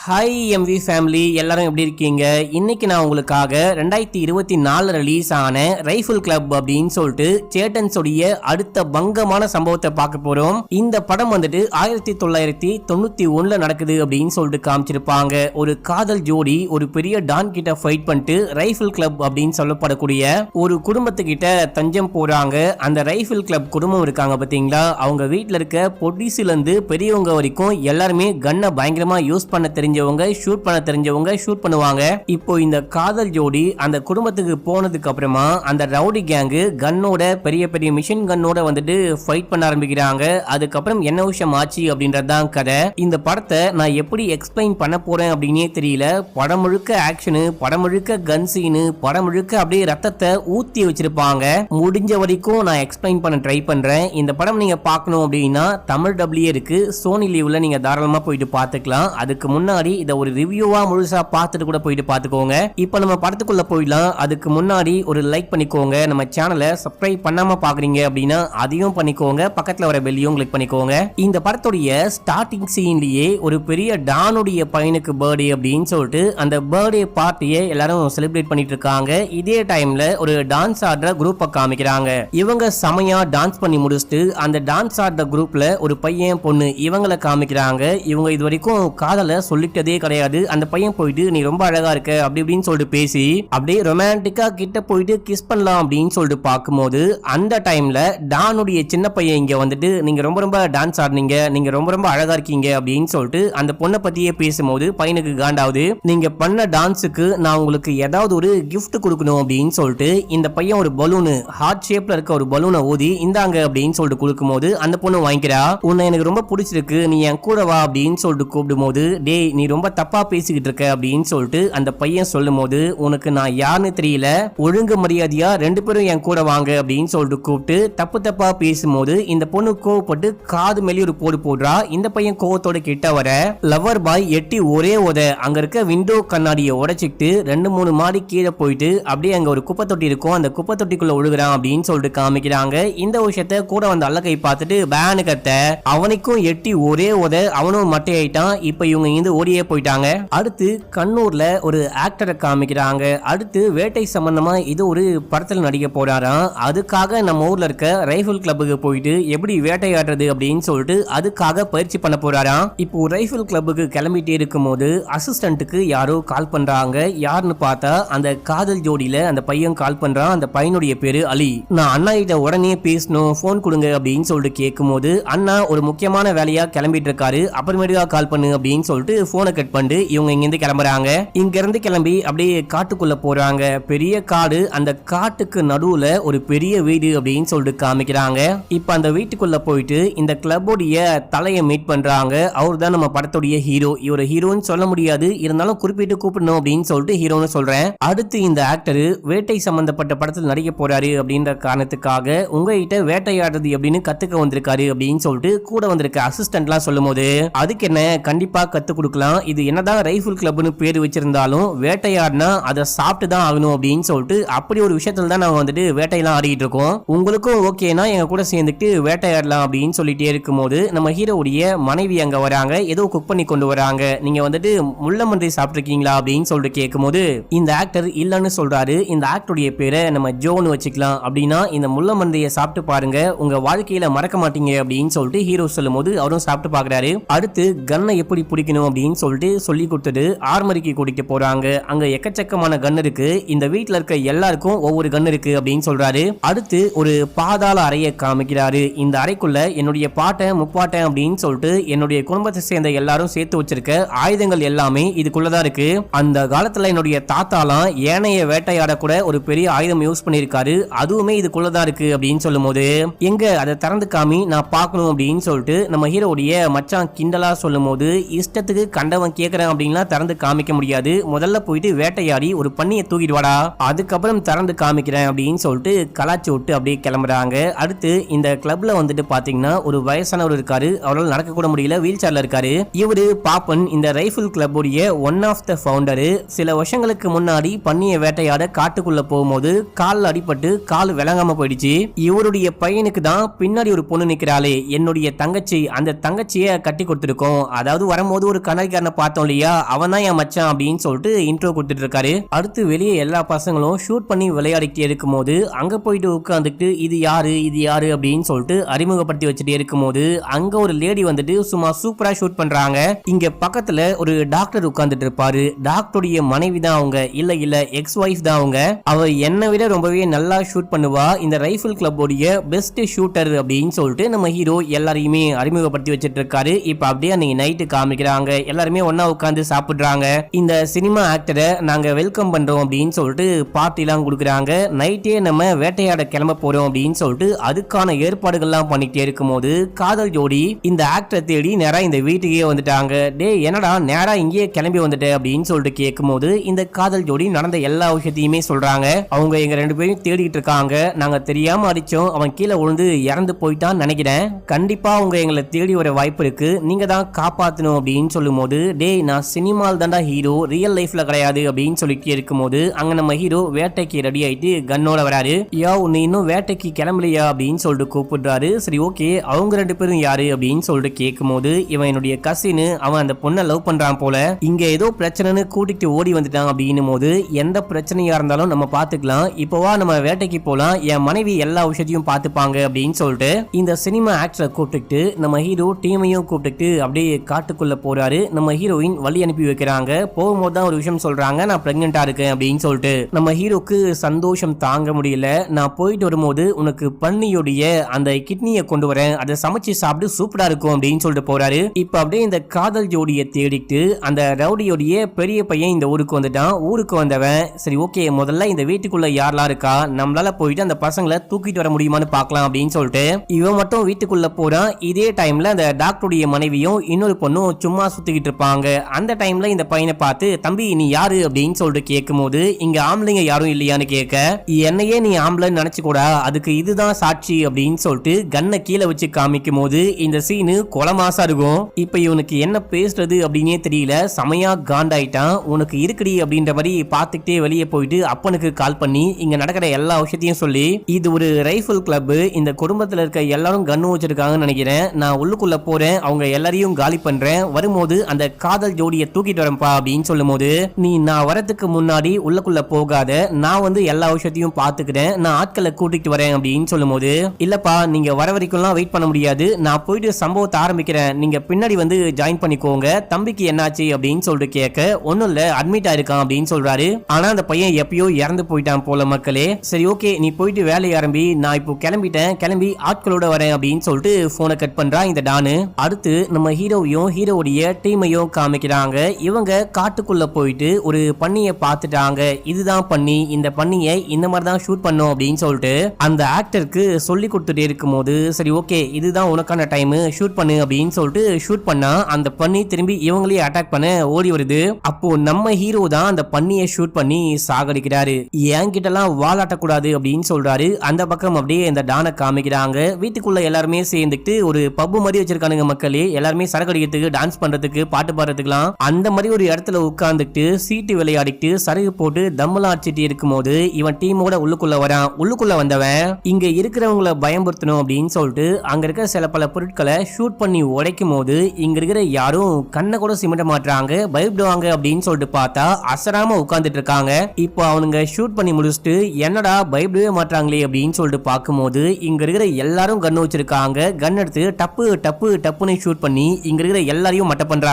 Hi MV family எல்லாரும் எப்படி இருக்கீங்க? இன்னைக்கு நான் உங்களுக்காக ரெண்டாயிரத்தி இருபத்தி நாலு ரிலீஸ் ஆன ரைஃபிள் கிளப் அப்படின்னு சொல்லிட்டு சேட்டன்ஸோடைய அடுத்த பங்கமான சம்பவத்தை பார்க்க போறோம். இந்த படம் வந்துட்டு ஆயிரத்தி தொள்ளாயிரத்தி தொண்ணூத்தி ஒன்றில் நடக்குது அப்படின்னு சொல்லிட்டு காமிச்சிருப்பாங்க. ஒரு காதல் ஜோடி ஒரு பெரிய டான் கிட்ட ஃபைட் பண்ணிட்டு ரைஃபிள் கிளப் அப்படின்னு சொல்லப்படக்கூடிய ஒரு குடும்பத்துக்கிட்ட தஞ்சம் போறாங்க. அந்த ரைஃபிள் கிளப் குடும்பம் இருக்காங்க பாத்தீங்களா? அவங்க வீட்டில் இருக்க பொடிசுல இருந்து பெரியவங்க வரைக்கும் எல்லாருமே கன்னை பயங்கரமா யூஸ் பண்ண தெரிஞ்சவங்க ஷூட் பண்ண தெரிஞ்சவங்க ஷூட் பண்ணுவாங்க. இப்போ இந்த காதல் ஜோடி அந்த குடும்பத்துக்கு போனதுக்கு அப்புறமா அந்த ரவுடி கேங்கு கன்னோட பெரிய பெரிய மிஷின் கன்னோட வந்துட்டு ஃபைட் பண்ண ஆரம்பிக்கிறாங்க. அதுக்கப்புறம் என்ன விஷயம் ஆச்சு அப்படின்றதுதான் கதை. இந்த படத்தை நான் எப்படி எக்ஸ்பிளைன் பண்ண போறேன் அப்படின்னே தெரியல. படம் முழுக்க ஆக்ஷனு படம் முழுக்க கன் சீனு படம் முழுக்க அப்படியே ரத்தத்தை ஊத்தி வச்சிருப்பாங்க. முடிஞ்ச வரைக்கும் நான் எக்ஸ்பிளைன் பண்ண ட்ரை பண்றேன். இந்த படம் நீங்க பார்க்கணும் அப்படின்னா தமிழ் டபிள்யூ இருக்கு. சோனி லீவ்ல நீங்க தாராளமா போயிட்டு பார்த்துக்கலாம். அதுக்கு முன்னாடி இதை ஒரு ரிவ்யூவா முழுசா பார்த்துட்டு கூட போயிட்டு பார்த்துக்கோங்க. இப்போ நம்ம படத்துக்குள்ள போயிடலாம். அதுக்கு முன்னாடி ஒரு லைக் பண்ணிக்கோங்க. நம்ம சேனலை சப்ஸ்கிரைப் பண்ணாம பாக்குறீங்க அப்படின்னா அதையும் பண்ணிக்கோங்க. பக்கத்துல வர பெல்லையும் கிளிக் பண்ணிக்கோங்க. இந்த படத்துடைய ஸ்டார்டிங் சீன்லயே ஒரு பெரிய டானுடைய பையனுக்கு பர்த்டே அப்படின்னு சொல்லிட்டு அந்த பர்த்டே பார்ட்டியை எல்லாரும் செலிப்ரேட் பண்ணிட்டு இருக்காங்க. இதே டைம்ல ஒரு டான்ஸ் ஆடுற குரூப்பை காமிக்கிறாங்க. இவங்க செமையா டான்ஸ் பண்ணி முடிச்சுட்டு அந்த டான்ஸ் ஆடுற குரூப்ல ஒரு பையன் பொண்ணு இவங்கள காமிக்கிறாங்க. இவங்க இது வரைக்கும் காதல சொல்லிட்டதே கிடையாது. அந்த பையன் போயிட்டு நீ ரொம்ப அழகா இருக்க அப்படி இப்படின்னு சொல்லிட்டு பேசி அப்படியே ரொமான்டிக்கா கிட்ட போயிட்டு கிஸ் பண்ணலாம் அப்படின்னு சொல்லிட்டு பார்க்கும்போது அந்த டைம்ல டானுடைய சின்ன பையன் இங்க வந்துட்டு நீங்க ரொம்ப ரொம்ப டான்ஸ் ஆடுனீங்க நீங்க ரொம்ப ரொம்ப அழகா இருக்கீங்க அப்படின்னு சொல்லிட்டு அந்த பொண்ணை பத்தியே பேசும்போது பையனுக்கு காண்டாவது நீங்க பண்ண டான்ஸுக்கு நான் உங்களுக்கு ஏதாவது ஒரு கிஃப்ட் கொடுக்கணும் அப்படின்னு சொல்லிட்டு இந்த பையன் ஒரு பலூனு ஹார்ட் ஷேப்ல இருக்க ஒரு பலூனை ஊதி இந்தாங்க அப்படின்னு சொல்லிட்டு கொடுக்கும்போது அந்த பொண்ணு வாங்கிக்கிறா உன்னை எனக்கு ரொம்ப பிடிச்சிருக்கு நீ என் கூட வா அப்படின்னு சொல்லிட்டு கூப்பிடும்போது டேய் நீ ரொம்ப தப்பா பேசிக்கிட்டு இருக்க அப்படின்னு சொல்லிட்டு அந்த பையன் சொல்லும் போது உனக்கு நான் யாருன்னு தெரியல. ஒழுங்கு மரியாதையா ரெண்டு பேரும் என் கூட வாங்க அப்படின்னு சொல்லிட்டு கூப்பிட்டு தப்பு தப்பா பேசும்போது இந்த பொண்ணு கோவப்பட்டு காது மேலே ஒரு போடு போடுறா. இந்த பையன் கோவத்தோட கிட்ட வர லவர் பாய் எட்டி ஒரே உத. அங்க இருக்க விண்டோ கண்ணாடியை உடைச்சிக்கிட்டு ரெண்டு மூணு மாடி கீழே போயிட்டு அப்படியே அங்க ஒரு குப்பை தொட்டி இருக்கும். அந்த குப்பை தொட்டிக்குள்ள ஒழுகுறான் அப்படின்னு சொல்லிட்டு காமிக்கிறாங்க. இந்த விஷயத்த கூட வந்த அல்லகை பார்த்துட்டு பேனு கத்த. அவனுக்கும் எட்டி ஒரே உத. அவனும் மட்டையாயிட்டான். இப்ப இவங்க இருந்து ஓடியே போயிட்டாங்க. அடுத்து கண்ணூர்ல ஒரு ஆக்டரை காமிக்கிறாங்க. அடுத்து வேட்டை சம்பந்தமா இது ஒரு படத்தில் நடிக்க போறாராம். அதுக்காக நம்ம ஊர்ல இருக்க ரைஃபிள் கிளப்புக்கு போயிட்டு எப்படி வேட்டையாடுறது அப்படின்னு சொல்லிட்டு அதுக்காக பயிற்சி பண்ண போறாராம். இப்போ ரைஃபிள் கிளப்புக்கு கிளம்பிட்டே இருக்கும் போது அசிஸ்டன்ட்டுக்கு யாரோ கால் பண்றாங்க. யாருன்னு பார்த்தா அந்த காதல் ஜோடியில அந்த பையன் கால் பண்றான். அந்த பையனுடைய பேரு அலி. நான் அண்ணா கிட்ட உடனே பேசணும் ஃபோன் கொடுங்க அப்படின்னு சொல்லிட்டு கேட்கும்போது அண்ணா ஒரு முக்கியமான வேலையா கிளம்பிட்டு இருக்காரு. அப்புறமேட்டுக்கா கால் பண்ணு அப்படின்னு சொல்லிட்டு போனை கட் பண்ணிட்டு இவங்க இங்க இருந்து கிளம்புறாங்க. இங்க இருந்து கிளம்பி அப்படியே காட்டுக்குள்ள போறாங்க. பெரிய காடு அந்த காட்டுக்கு நடுவுல ஒரு பெரிய வீடு அப்படின்னு சொல்லிட்டு காமிக்கிறாங்க. இப்ப அந்த வீட்டுக்குள்ள போயிட்டு இந்த கிளப்போடைய தலையை மீட் பண்றாங்க. அவர் தான் நம்ம படத்துடைய ஹீரோ இவர் ஹீரோன்னு சொல்ல முடியாது. இருந்தாலும் குறிப்பிட்டு கூப்பிடணும் அப்படின்னு சொல்லிட்டு ஹீரோன்னு சொல்றேன். அடுத்து இந்த ஆக்டர் வேட்டை சம்பந்தப்பட்ட படத்தில் நடிக்க போறாரு அப்படின்ற காரணத்துக்காக உங்ககிட்ட வேட்டையாடுறது எப்படின்னு கத்துக்க வந்திருக்காரு அப்படின்னு சொல்லிட்டு கூட வந்திருக்க அசிஸ்டன்ட்லாம் சொல்லும் போது அதுக்கு என்ன கண்டிப்பா கத்து கொடுக்கலாம். இது என்னதான் ரைஃபிள் கிளப்னு பேர் வச்சிருந்தாலும் வேட்டையாடினா அதை சாப்பிட்டு தான் ஆகணும் அப்படின்னு சொல்லிட்டு அப்படி ஒரு விஷயத்துல தான் நாங்கள் வந்துட்டு வேட்டையெல்லாம் ஆடிட்டு இருக்கோம். உங்களுக்கும் ஓகேனா எங்க கூட சேர்ந்துட்டு வேட்டையாடலாம் அப்படின்னு சொல்லிட்டே இருக்கும்போது நம்ம ஹீரோவுடைய மனைவி அங்க வராங்க. ஏதோ குக் பண்ணி கொண்டு வராங்க. நீங்க வந்துட்டு முள்ளமன்றி சாப்பிட்டுருக்கீங்களா அப்படின்னு சொல்லிட்டு கேட்கும்போது இந்த ஆக்டர் இல்லைன்னு சொல்றாரு. இந்த ஆக்டருடைய பேரை நம்ம ஜோன்னு வச்சுக்கலாம். அப்படின்னா இந்த முள்ளமந்தியை சாப்பிட்டு பாருங்க. உங்க வாழ்க்கையில மறக்க மாட்டீங்க அப்படின்னு சொல்லிட்டு ஹீரோ சொல்லும் போது அவரும் சாப்பிட்டு பாக்குறாரு அடுத்து கன்னை எப்படி பிடிக்கணும் அப்படின்னு அப்படின்னு சொல்லிட்டு சொல்லி கொடுத்துட்டு ஆர்மரிக்கு கூட்டிட்டு போறாங்க. அங்க எக்கச்சக்கமான கன் இருக்கு. இந்த வீட்டில் இருக்க எல்லாருக்கும் ஒவ்வொரு கன் இருக்கு அப்படின்னு சொல்றாரு. அடுத்து ஒரு பாதாள அறையை காமிக்கிறாரு. இந்த அறைக்குள்ள என்னுடைய பாட்டை முப்பாட்டன் அப்படின்னு சொல்லிட்டு என்னுடைய குடும்பத்தை சேர்ந்த எல்லாரும் சேர்த்து வச்சிருக்க ஆயுதங்கள் எல்லாமே இதுக்குள்ளதான் இருக்கு. அந்த காலத்துல என்னுடைய தாத்தாலாம் ஏனைய வேட்டையாட கூட ஒரு பெரிய ஆயுதம் யூஸ் பண்ணியிருக்காரு. அதுவுமே இதுக்குள்ளதான் இருக்கு அப்படின்னு சொல்லும் போது எங்க அதை திறந்து காமி நான் பார்க்கணும் அப்படின்னு சொல்லிட்டு நம்ம ஹீரோடைய மச்சான் கிண்டலா சொல்லும் போது இஷ்டத்துக்கு கண்டவன் கேட்கறான் அப்படின்னா திறந்து காமிக்க முடியாது. முதல்ல போயிட்டு வேட்டையாடி ஒரு பண்ணியை தூக்கிட்டு வாடா அதுக்கப்புறம் திறந்து காமிக்கிறேன் அப்படின்னு சொல்லிட்டு கலாச்சி விட்டு அப்படியே கிளம்புறாங்க. அடுத்து இந்த கிளப்ல வந்துட்டு பாத்தீங்கன்னா ஒரு வயசானவர் இருக்காரு. அவரால் நடக்க கூட முடியல வீல் சேர்ல இருக்காரு. இவரு பாப்பன் இந்த ரைஃபிள் கிளப்புடைய ஒன் ஆஃப் த ஃபவுண்டரு சில வருஷங்களுக்கு முன்னாடி பண்ணியை வேட்டையாட காட்டுக்குள்ள போகும்போது கால் அடிபட்டு கால் விளங்காம போயிடுச்சு. இவருடைய பையனுக்கு தான் பின்னாடி ஒரு பொண்ணு நிக்கிறாளே. என்னுடைய தங்கச்சி அந்த தங்கச்சியை கட்டி கொடுத்துருக்கோம். அதாவது வரும்போது ஒரு கண்ணாடி மலாய்க்காரனை பார்த்தோம் இல்லையா? அவன் தான் என் மச்சான் அப்படின்னு சொல்லிட்டு இன்ட்ரோ கொடுத்துட்டு இருக்காரு அடுத்து வெளியே எல்லா பசங்களும் ஷூட் பண்ணி விளையாடிக்கிட்டே இருக்கும்போது அங்க போயிட்டு உட்காந்துட்டு இது யாரு இது யாரு அப்படின்னு சொல்லிட்டு அறிமுகப்படுத்தி வச்சுட்டே இருக்கும்போது அங்க ஒரு லேடி வந்துட்டு சும்மா சூப்பரா ஷூட் பண்றாங்க. இங்க பக்கத்துல ஒரு டாக்டர் உட்கார்ந்துட்டு இருப்பாரு. டாக்டருடைய மனைவி தான் அவங்க. இல்ல இல்ல எக்ஸ் ஒய்ஃப் தான் அவங்க. அவ என்னை விட ரொம்பவே நல்லா ஷூட் பண்ணுவா. இந்த ரைஃபிள் கிளப்போடைய பெஸ்ட் ஷூட்டர் அப்படின்னு சொல்லிட்டு நம்ம ஹீரோ எல்லாரையுமே அறிமுகப்படுத்தி வச்சிட்டு இருக்காரு இப்ப அப்படியே அன்னைக்கு நைட்டு காமிக்கிறாங்க. எல்லாருமே ஒன்னா உட்காந்து சாப்பிடுறாங்க. இந்த சினிமா ஆக்டரை நாங்க வெல்கம் பண்றோம் அப்படின்னு சொல்லிட்டு பார்ட்டிலாம் கொடுக்குறாங்க. நைட்டே நம்ம வேட்டையாட கிளம்ப போறோம் அப்படின்னு சொல்லிட்டு அதுக்கான ஏற்பாடுகள்லாம் பண்ணிட்டே இருக்கும்போது காதல் ஜோடி இந்த ஆக்டரை தேடி நேரா இந்த வீட்டுக்கே வந்துட்டாங்க. டேய் என்னடா நேரா இங்கேயே கிளம்பி வந்துட்ட அப்படின்னு சொல்லிட்டு கேட்கும்போது இந்த காதல் ஜோடி நடந்த எல்லா விஷயத்தையுமே சொல்றாங்க. அவங்க எங்க ரெண்டு பேரும் தேடிட்டு இருக்காங்க. நாங்க தெரியாம அடிச்சோம். அவன் கீழே விழுந்து இறந்து போயிட்டான்னு நினைக்கிறேன். கண்டிப்பா அவங்க எங்களை தேடி வர வாய்ப்பு இருக்கு. நீங்க தான் காப்பாத்தணும் அப்படின்னு போது டேய் நான் சினிமாவில் தாண்டா ஹீரோ ரியல் லைஃப்ல கிடையாது அப்படின்னு சொல்லிட்டு இருக்கும்போது அங்க நம்ம ஹீரோ வேட்டைக்கு ரெடி ஆயிட்டு கன்னோட வராரு. யா உன்னை இன்னும் வேட்டைக்கு கிளம்பலையா? அப்படின்னு சொல்லிட்டு கூப்பிடுறாரு. சரி ஓகே அவங்க ரெண்டு பேரும் யாரு? அப்படின்னு சொல்லிட்டு கேட்கும்போது இவன் என்னுடைய கசின் அவன் அந்த பொண்ணை லவ் பண்றான் போல. இங்க ஏதோ பிரச்சனைன்னு கூட்டிட்டு ஓடி வந்துட்டான் அப்படின்னும் போது எந்த பிரச்சனையா இருந்தாலும் நம்ம பாத்துக்கலாம். இப்போவா நம்ம வேட்டைக்கு போலாம். என் மனைவி எல்லா விஷயத்தையும் பார்த்துப்பாங்க அப்படின்னு சொல்லிட்டு இந்த சினிமா ஆக்டரை கூப்பிட்டுட்டு நம்ம ஹீரோ டீமையும் கூப்பிட்டுட்டு அப்படியே காட்டுக்குள்ள போறாரு. நம்ம ஹீரோயின் வழி அனுப்பி வைக்கிறாங்க. போகும்போது தான் ஒரு விஷயம் சொல்றாங்க நான் பிரெக்னெண்டா இருக்கேன் அப்படின்னு சொல்லிட்டு. நம்ம ஹீரோக்கு சந்தோஷம் தாங்க முடியல. நான் போயிட்டு வரும்போது உனக்கு பன்னியுடைய அந்த கிட்னியை கொண்டு வரேன். அதை சமைச்சு சாப்பிட்டு சூப்பரா இருக்கும் அப்படின்னு சொல்லிட்டு போறாரு. இப்ப அப்படியே இந்த காதல் ஜோடியை தேடிட்டு அந்த ரவுடியோடைய பெரிய பையன் இந்த ஊருக்கு வந்துட்டான். ஊருக்கு வந்தவன் சரி ஓகே முதல்ல இந்த வீட்டுக்குள்ள யாரெல்லாம் இருக்கா? நம்மளால போயிட்டு அந்த பசங்களை தூக்கிட்டு வர முடியுமான்னு பார்க்கலாம் அப்படின்னு சொல்லிட்டு. இவன் மட்டும் வீட்டுக்குள்ள போறான். இதே டைம்ல அந்த டாக்டருடைய மனைவியும் இன்னொரு பொண்ணும் சும்மா சுத்திக்கிட்டு இருப்பாங்க. அந்த டைம்ல இந்த பையனை பார்த்து தம்பி நீ யாரு? அப்படின்னு சொல்லிட்டு கேட்கும்போது இங்க ஆம்பளைங்க யாரும் இல்லையான்னு கேட்க என்னையே நீ ஆம்பளைன்னு நினைச்சுக்கூடா அதுக்கு இதுதான் சாட்சி. அப்படின்னு சொல்லிட்டு கண்ணை கீழே வச்சு காமிக்கும் போது இந்த சீனு கொலமாசா இருக்கும். இப்ப இவனுக்கு என்ன பேசுறது அப்படின்னே தெரியல. செமையா காண்டாயிட்டான். உனக்கு இருக்குடி அப்படின்ற மாதிரி பார்த்துக்கிட்டே வெளியே போயிட்டு அப்பனுக்கு கால் பண்ணி இங்க நடக்கிற எல்லா விஷயத்தையும் சொல்லி இது ஒரு ரைஃபிள் கிளப். இந்த குடும்பத்துல இருக்க எல்லாரும் கன்னு வச்சிருக்காங்கன்னு நினைக்கிறேன். நான் உள்ளுக்குள்ள போறேன். அவங்க எல்லாரையும் காலி பண்றேன். வரும்போது அந்த காதல் ஜோடியை தூக்கிட்டு வரேன்ப்பா அப்படின்னு சொல்லும்போது நீ நான் வரதுக்கு முன்னாடி உள்ளக்குள்ள போகாத. நான் வந்து எல்லா விஷயத்தையும் பாத்துக்கிறேன் நான் ஆட்களை கூட்டிட்டு வரேன். அப்படின்னு சொல்லும் போது இல்லப்பா நீங்க வர வரைக்கும்லாம் வெயிட் பண்ண முடியாது. நான் போயிட்டு சம்பவத்தை ஆரம்பிக்கிறேன். நீங்க பின்னாடி வந்து ஜாயின் பண்ணிக்கோங்க. தம்பிக்கு என்னாச்சு? அப்படின்னு சொல்லிட்டு கேட்க ஒன்னும் இல்ல. அட்மிட் ஆயிருக்கான். அப்படின்னு சொல்றாரு. ஆனா அந்த பையன் எப்பயோ இறந்து போயிட்டான் போல மக்களே. சரி ஓகே நீ போயிட்டு வேலையை ஆரம்பி நான் இப்போ கிளம்பிட்டேன். கிளம்பி ஆட்களோட வரேன் அப்படின்னு சொல்லிட்டு போனை கட் பண்றான் இந்த டானு. அடுத்து நம்ம ஹீரோவையும் ஹீரோவுடைய டீமையும் காமிக்கிறாங்க. இவங்க காட்டுக்குள்ள போயிட்டு ஒரு பண்ணியை பார்த்துட்டாங்க. இதுதான் பண்ணி இந்த பண்ணியை இந்த மாதிரி தான் ஷூட் பண்ணும் அப்படின்னு சொல்லிட்டு அந்த ஆக்டருக்கு சொல்லி கொடுத்துட்டே இருக்கும்போது சரி ஓகே இதுதான் உனக்கான டைம் ஷூட் பண்ணு அப்படின்னு சொல்லிட்டு ஷூட் பண்ணா அந்த பண்ணி திரும்பி இவங்களே அட்டாக் பண்ண ஓடி வருது. அப்போ நம்ம ஹீரோ தான் அந்த பண்ணியை ஷூட் பண்ணி சாகடிக்கிறாரு. என்கிட்டலாம் வாலாட்டக்கூடாது அப்படின்னு சொல்றாரு. அந்த பக்கம் அப்படியே இந்த டானை காமிக்கிறாங்க. வீட்டுக்குள்ள எல்லாருமே சேர்ந்துக்கிட்டு ஒரு பப்பு மாதிரி வச்சிருக்கானுங்க மக்களே. எல்லாருமே சரக்கு அடிக்கிறதுக்கு டான்ஸ் பண்றதுக்கு பாட்டு பாடுறதுக்குலாம் அந்த மாதிரி ஒரு இடத்துல உட்கார்ந்துட்டு சீட்டு விளையாடிட்டு சரகு போட்டு தம்மெல்லாம் அடிச்சிட்டு இருக்கும்போது இவன் டீமோட உள்ளுக்குள்ள வரான். உள்ளுக்குள்ள வந்தவன் இங்க இருக்கிறவங்கள பயம்படுத்தணும் அப்படின்னு சொல்லிட்டு அங்க இருக்கிற சில பல பொருட்களை ஷூட் பண்ணி உடைக்கும் போது இங்க இருக்கிற யாரும் கண்ணை கூட சிமிட்ட மாட்டாங்க பயப்படுவாங்க அப்படின்னு சொல்லிட்டு பார்த்தா அசராம உட்கார்ந்துட்டு இருக்காங்க. இப்போ அவனுங்க ஷூட் பண்ணி முடிச்சுட்டு என்னடா பயப்படவே மாட்டாங்களே அப்படின்னு சொல்லிட்டு பார்க்கும்போது இங்க இருக்கிற எல்லாரும் கன் வச்சிருக்காங்க. கன் எடுத்து டப்பு டப்பு டப்புன்னு ஷூட் பண்ணி இங்க இருக்கிற எல்லாரையும் மட்ட பண்றாங்க.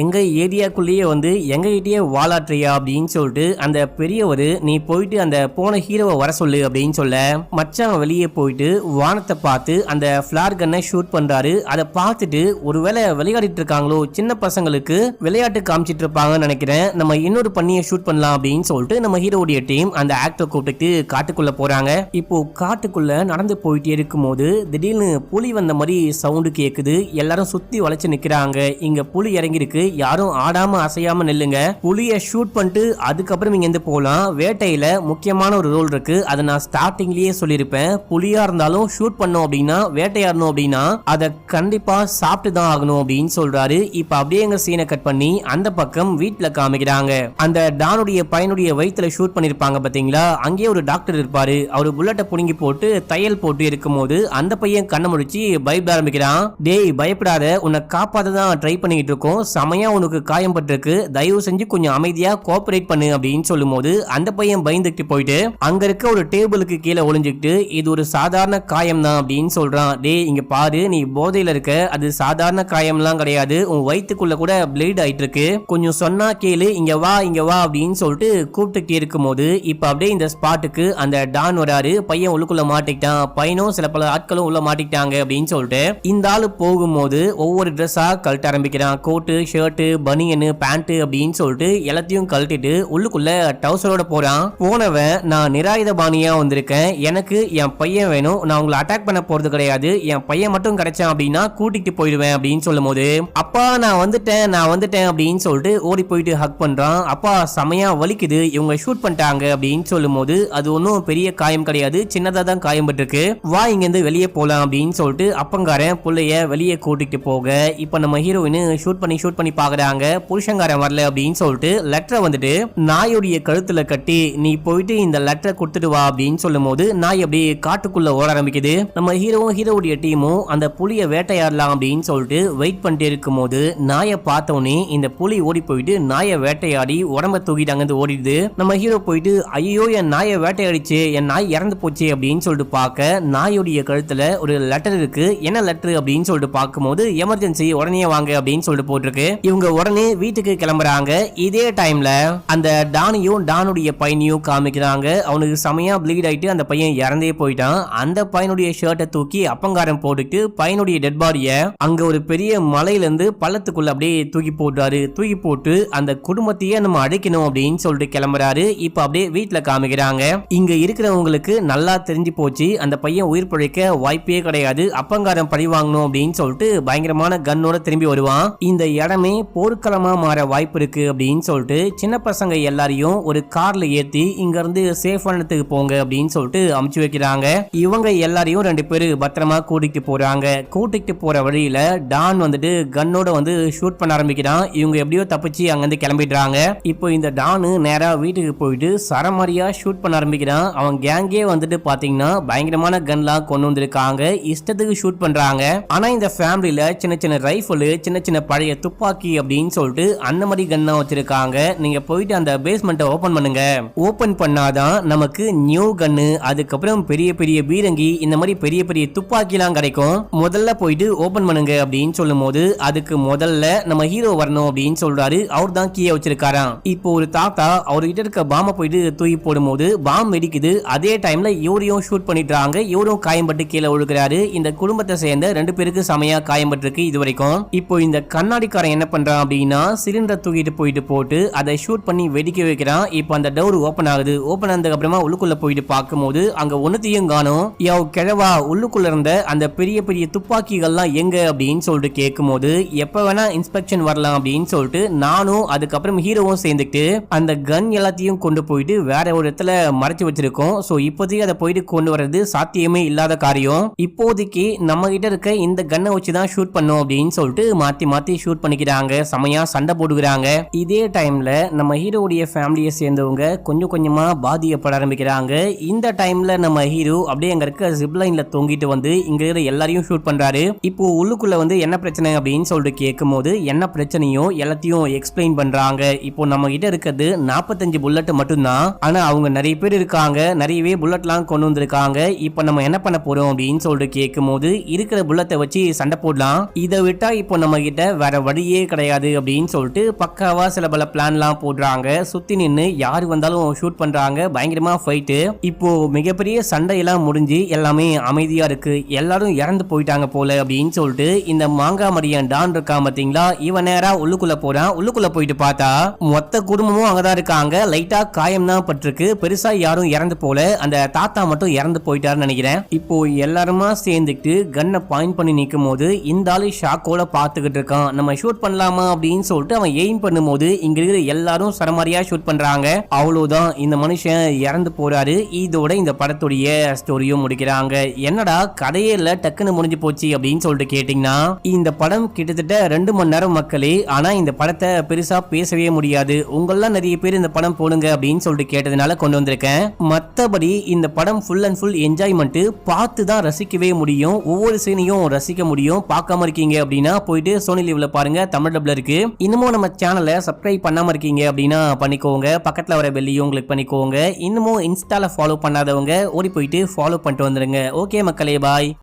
எங்க ஏரியாக்குள்ளேயே வந்து எங்ககிட்டயே வாலாட்றியா அப்படின்னு சொல்லிட்டு அந்த பெரியவர் நீ போயிட்டு அந்த போன ஹீரோவை வர சொல்லு அப்படின்னு சொல்ல மச்சான் வெளியே போயிட்டு வானத்தை பார்த்து அந்த ஃபிளார் கன்னை ஷூட் பண்றாரு. அதை பார்த்துட்டு ஒருவேளை விளையாடிட்டு இருக்காங்களோ சின்ன பசங்களுக்கு விளையாட்டு காமிச்சிட்டு இருப்பாங்கன்னு நினைக்கிறேன். நம்ம இன்னொரு பண்ணியை ஷூட் பண்ணலாம் அப்படின்னு சொல்லிட்டு நம்ம ஹீரோடைய டீம் அந்த ஆக்டர் கூப்பிட்டு காட்டுக்குள்ள போறாங்க. இப்போ காட்டுக்குள்ள நடந்து போயிட்டே இருக்கும்போது திடீர்னு புலி வந்த மாதிரி சவுண்டு கேக்குது. எல்லாரும் சுத்தி வளைச்சு நிக்கிறாங்க. இங்க புலி இறங்கியிருக்கு. யாரும் ஆடாம அசையாம நில்லுங்க. புலிய ஷூட் பண்ணிட்டு அதுக்கப்புறம் இங்க இருந்து போகலாம் வேட்டையில முக்கியமான ஒரு ரோல் இருக்கு. அதை நான் ஸ்டார்டிங்லயே சொல்லியிருப்பேன். புலியா இருந்தாலும் ஷூட் பண்ணோம் அப்படின்னா வேட்டையாடணும் அப்படின்னா அதை கண்டிப்பா சாப்பிட்டு தான் ஆகணும் அப்படின்னு சொல்றாரு. இப்ப அப்படியே எங்க சீனை கட் பண்ணி அந்த பக்கம் வீட்டுல காமிக்கிறாங்க. அந்த டானுடைய பையனுடைய வயித்துல ஷூட் பண்ணிருப்பாங்க பாத்தீங்களா? அங்கேயே ஒரு டாக்டர் இருப்பாரு. அவரு புல்லட்டை புடுங்கி போட்டு தையல் போட்டு இருக்கும்போது அந்த பையன் கண்ணை முடிச்சு பயப்பட ஆரம்பிக்கிறான். டேய் பயப்படாத. உன்னை காப்பாத்த தான் ட்ரை பண்ணிட்டு இருக்கோம். இருக்கும். செமையா உனக்கு காயம் பட்டிருக்கு. தயவு செஞ்சு கொஞ்சம் அமைதியாக கோஆபரேட் பண்ணு அப்படின்னு சொல்லும் போது அந்த பையன் பயந்துக்கிட்டு போயிட்டு அங்க இருக்க ஒரு டேபிளுக்கு கீழே ஒளிஞ்சுக்கிட்டு இது ஒரு சாதாரண காயம் தான் அப்படின்னு சொல்றான். டேய் இங்க பாரு நீ போதையில இருக்க. அது சாதாரண காயம்லாம் கிடையாது. உன் வயிற்றுக்குள்ளே கூட பிளேட் ஆயிட்டு இருக்கு கொஞ்சம் சொன்னா கேளு. இங்க வா இங்க வா அப்படின்னு சொல்லிட்டு கூப்பிட்டுக்கே இருக்கும் போது இப்போ அப்படியே இந்த ஸ்பாட்டுக்கு அந்த டான் வராரு. பையன் உள்ளுக்குள்ள மாட்டிக்கிட்டான். பையனும் சில பல ஆட்களும் உள்ள மாட்டிக்கிட்டாங்க அப்படின்னு சொல்லிட்டு இந்த ஆள் போகும்போது ஒவ்வொரு ட்ரெஸ்ஸாக கழட்ட ஆரம்பிக்கிறான். கோட்டு ஷர்ட்டு பனியனு பேண்ட்டு அப்படின்னு சொல்லிட்டு எல்லாத்தையும் கழட்டிட்டு உள்ளுக்குள்ள டவுசரோட போறான். போனவன் நான் நிராயுதபாணியா வந்திருக்கேன். எனக்கு என் பையன் வேணும். நான் உங்களை அட்டாக் பண்ண போறது கிடையாது. என் பையன் மட்டும் கிடைச்சான் அப்படின்னா கூட்டிட்டு போயிடுவேன் அப்படின்னு சொல்லும் போது அப்பா நான் வந்துட்டேன். நான் வந்துட்டேன் அப்படின்னு சொல்லிட்டு ஓடி போயிட்டு ஹக் பண்றான். அப்பா செமையா வலிக்குது. இவங்க ஷூட் பண்ணிட்டாங்க அப்படின்னு சொல்லும்போது அது ஒன்றும் பெரிய காயம் கிடையாது. சின்னதா தான் காயம் பட்டிருக்கு வா இங்க இருந்து வெளியே போலாம் அப்படின்னு சொல்லிட்டு அப்பங்காரன் பிள்ளைய வெளியே கூட்டிட்டு போக இப்ப நம்ம ஹீரோயின் ஷூட் பண்ணி ஷூட் பண்ணி பாக்குறாங்க புருஷங்காரன் வரல அப்படின்னு சொல்லிட்டு லெட்டரை வந்துட்டு நாயுடைய கழுத்துல கட்டி நீ போயிட்டு இந்த லெட்டரை கொடுத்துட்டு வா அப்படின்னு சொல்லும்போது நாய் அப்படியே காட்டுக்குள்ள ஓட ஆரம்பிக்குது. நம்ம ஹீரோவும் ஹீரோவுடைய டீமும் அந்த புலியை வேட்டையாடலாம் அப்படின்னு சொல்லிட்டு வெயிட் பண்ணிட்டு இருக்கும்போது நாயை பார்த்தோன்னே இந்த புலி ஓடி போயிட்டு நாயை வேட்டையாடி உடம்ப தூக்கிட்டு அங்கிருந்து ஓடிடுது. நம்ம ஹீரோ போயிட்டு ஐயோ என் நாயை வேட்டையாடிச்சு என் நாய் இறந்து போச்சு அப்படின்னு சொல்லிட்டு பார்க்க நாயுடைய கழுத்துல ஒரு லெட்டர் இருக்கு. என்ன லெட்டர் அப்படின்னு சொல்லிட்டு பார்க்கும்போது எமர்ஜென்சி உடனே வாங்க அப்படின்னு சொல்லிட்டு போட்டிருக்கு. இவங்க உடனே வீட்டுக்கு கிளம்புறாங்க. இதே டைம்ல அந்த டானியும் டானுடைய பையனையும் காமிக்கிறாங்க. அவனுக்கு செமையா ப்ளீட் ஆயிட்டு அந்த பையன் இறந்தே போயிட்டான். அந்த பையனுடைய ஷர்ட்டை தூக்கி அப்பங்காரம் போட்டுட்டு பையனுடைய டெட் பாடிய அங்க ஒரு பெரிய மலையில இருந்து பள்ளத்துக்குள்ள அப்படியே தூக்கி போட்டாரு தூக்கி போட்டு அந்த குடும்பத்தையே நம்ம அழைக்கணும் அப்படின்னு சொல்லிட்டு கிளம்புறாரு. இப்ப அப்படியே வீட்டுல காமிக்கிறாங்க. இங்க இருக்கிறவங்களுக்கு நல்லா தெரிஞ்சு போச்சு. அந்த பையன் உயிர் பிழைக்க வாய்ப்பே கிடையாது. அப்பங்காரம் பழி வாங்கணும் அப்படின்னு சொல்லிட்டு பயங்கரமான கன்னோட திரும்பி வருவான். இந்த இந்த இடமே போர்க்களமாக மாற வாய்ப்பு இருக்குது அப்படின்னு சொல்லிட்டு சின்ன பசங்க எல்லாரையும் ஒரு கார்ல ஏற்றி இங்கேருந்து சேஃப் சேஃபான போங்க அப்படின்னு சொல்லிட்டு அமுச்சு வைக்கிறாங்க. இவங்க எல்லாரையும் ரெண்டு பேர் பத்திரமா கூட்டிகிட்டு போகிறாங்க கூட்டிகிட்டு போகிற வழியில் டான் வந்துட்டு கன்னோட வந்து ஷூட் பண்ண ஆரம்பிக்கிறான். இவங்க எப்படியோ தப்பிச்சு அங்கேருந்து கிளம்பிடுறாங்க. இப்போ இந்த டானு நேராக வீட்டுக்கு போயிட்டு சரமாரியாக ஷூட் பண்ண ஆரம்பிக்கிறான். அவன் கேங்கே வந்துட்டு பார்த்தீங்கன்னா பயங்கரமான கன்லாம் கொண்டு வந்திருக்காங்க. இஷ்டத்துக்கு ஷூட் பண்ணுறாங்க ஆனால் இந்த ஃபேமிலியில் சின்ன சின்ன ரைஃபிள் சின்ன சின்ன பழைய துப்பாக்கி அப்படின்னு சொல்லிட்டு அந்த மாதிரி கன்னா வச்சிருக்காங்க. நீங்க போயிட்டு அந்த பேஸ்மெண்ட்டை ஓபன் பண்ணுங்க. ஓபன் பண்ணாதான் நமக்கு நியூ கன்னு அதுக்கப்புறம் பெரிய பெரிய பீரங்கி இந்த மாதிரி பெரிய பெரிய துப்பாக்கிலாம் கிடைக்கும். முதல்ல போயிட்டு ஓபன் பண்ணுங்க அப்படின்னு சொல்லும் போது அதுக்கு முதல்ல நம்ம ஹீரோ வரணும் அப்படின்னு சொல்றாரு. அவர் தான் கீழே வச்சிருக்காராம். இப்போ ஒரு தாத்தா அவர்கிட்ட இருக்க பாம்பை போயிட்டு தூக்கி போடும்போது பாம் வெடிக்குது. அதே டைம்ல இவரையும் ஷூட் பண்ணிடுறாங்க. இவரும் காயம்பட்டு கீழே விழுகிறாரு. இந்த குடும்பத்தை சேர்ந்த ரெண்டு பேருக்கு செமையா காயம்பட்டிருக்கு இது வரைக்கும். இப்போ இந்த கண்ணா கண்ணாடிக்காரன் என்ன பண்ணுறான் அப்படின்னா சிலிண்டர் தூக்கிட்டு போயிட்டு போட்டு அதை ஷூட் பண்ணி வெடிக்க வைக்கிறான். இப்போ அந்த டோர் ஓப்பன் ஆகுது. ஓப்பன் ஆனதுக்கு அப்புறமா உள்ளுக்குள்ள போயிட்டு பார்க்கும்போது அங்க ஒன்றுத்தையும் காணும். யோ கிழவா உள்ளுக்குள்ள இருந்த அந்த பெரிய பெரிய துப்பாக்கிகள்லாம் எங்க அப்படின்னு சொல்லிட்டு கேட்கும்போது எப்ப வேணா இன்ஸ்பெக்ஷன் வரலாம் அப்படின்னு சொல்லிட்டு நானும் அதுக்கப்புறம் ஹீரோவும் சேர்ந்துக்கிட்டு அந்த கன் எல்லாத்தையும் கொண்டு போயிட்டு வேற ஒரு இடத்துல மறைச்சு வச்சிருக்கோம். ஸோ இப்போதைக்கு அதை போயிட்டு கொண்டு வர்றது சாத்தியமே இல்லாத காரியம். இப்போதைக்கு நம்ம கிட்ட இருக்க இந்த கன்னை வச்சு தான் ஷூட் பண்ணோம் அப்படின்னு சொல்லிட்டு மாத்தி மாத்தி ஷூட் ஷூட் பண்ணிக்கிறாங்க செமையா சண்டை போடுகிறாங்க. இதே டைம்ல நம்ம ஹீரோடைய ஃபேமிலியை சேர்ந்தவங்க கொஞ்சம் கொஞ்சமா பாதிக்கப்பட ஆரம்பிக்கிறாங்க. இந்த டைம்ல நம்ம ஹீரோ அப்படியே அங்க இருக்க ஜிப்லைன்ல தொங்கிட்டு வந்து இங்க இருக்கிற எல்லாரையும் ஷூட் பண்றாரு. இப்போ உள்ளுக்குள்ள வந்து என்ன பிரச்சனை அப்படின்னு சொல்லிட்டு கேட்கும்போது என்ன பிரச்சனையோ எல்லாத்தையும் எக்ஸ்பிளைன் பண்றாங்க. இப்போ நம்ம கிட்ட இருக்கிறது நாற்பத்தஞ்சு புல்லட் மட்டும்தான். ஆனா அவங்க நிறைய பேர் இருக்காங்க. நிறையவே புல்லட்லாம் கொண்டு வந்திருக்காங்க. இப்போ நம்ம என்ன பண்ண போறோம் அப்படின்னு சொல்லிட்டு கேட்கும்போது இருக்கிற புல்லத்தை வச்சு சண்டை போடலாம். இதை விட்டா இப்போ நம்ம கிட்ட வேற வழியே கிடையாது அப்படின்னு சொல்லிட்டு பக்காவாக சில பல பிளான்லாம் போடுறாங்க. சுற்றி நின்று யார் வந்தாலும் ஷூட் பண்ணுறாங்க பயங்கரமாக ஃபைட்டு இப்போது மிகப்பெரிய சண்டையெல்லாம் முடிஞ்சு எல்லாமே அமைதியாக இருக்குது எல்லாரும் இறந்து போயிட்டாங்க போல அப்படின்னு சொல்லிட்டு இந்த மாங்கா மரியான் டான் இருக்கான் பார்த்தீங்களா இவன் நேராக உள்ளுக்குள்ளே போகிறான் உள்ளுக்குள்ளே போயிட்டு பார்த்தா மொத்த குடும்பமும் அங்கே தான் இருக்காங்க. லைட்டாக காயம் தான் பட்டிருக்கு. பெருசாக யாரும் இறந்து போல. அந்த தாத்தா மட்டும் இறந்து போயிட்டாருன்னு நினைக்கிறேன். இப்போ எல்லாருமா சேர்ந்துக்கிட்டு கன்னை பாயிண்ட் பண்ணி நிற்கும் போது இந்த ஆளு ஷாக்கோட பார்த்துக்கிட்டு இருக்கான். நம்ம ஷூட் பண்ணலாமா அப்படின்னு சொல்லிட்டு அவன் எய்ம் பண்ணும்போது இங்க இருக்கிற எல்லாரும் சரமாரியா ஷூட் பண்றாங்க. அவ்வளவுதான். இந்த மனுஷன் இறந்து போறாரு. இதோட இந்த படத்துடைய ஸ்டோரியும் முடிக்கிறாங்க. என்னடா கதையே இல்ல டக்குன்னு முடிஞ்சு போச்சு அப்படின்னு சொல்லிட்டு கேட்டீங்கன்னா இந்த படம் கிட்டத்தட்ட ரெண்டு மணி நேரம் மக்களே ஆனா இந்த படத்தை பெருசா பேசவே முடியாது. உங்களெல்லாம் நிறைய பேர் இந்த படம் போடுங்க அப்படின்னு சொல்லிட்டு கேட்டதுனால கொண்டு வந்திருக்கேன். மத்தபடி இந்த படம் ஃபுல் அண்ட் ஃபுல் என்ஜாய்மெண்ட் பார்த்து தான் ரசிக்கவே முடியும். ஒவ்வொரு சீனையும் ரசிக்க முடியும். பார்க்காம இருக்கீங்க அப்படின்னா போயிட்டு சோனி லீவ்ல பாருங்க தமிழ் டப்ல இருக்கு. இன்னமும் நம்ம சேனலை சப்ஸ்கிரைப் பண்ணாம இருக்கீங்க அப்படின்னா பண்ணிக்கோங்க. பக்கத்துல வர பெல்லையும் கிளிக் பண்ணிக்கோங்க. இன்னமும் இன்ஸ்டால ஃபாலோ பண்ணாதவங்க ஓடி போயிட்டு ஃபாலோ பண்ணிட்டு வந்துருங்க. ஓகே மக்களே பாய்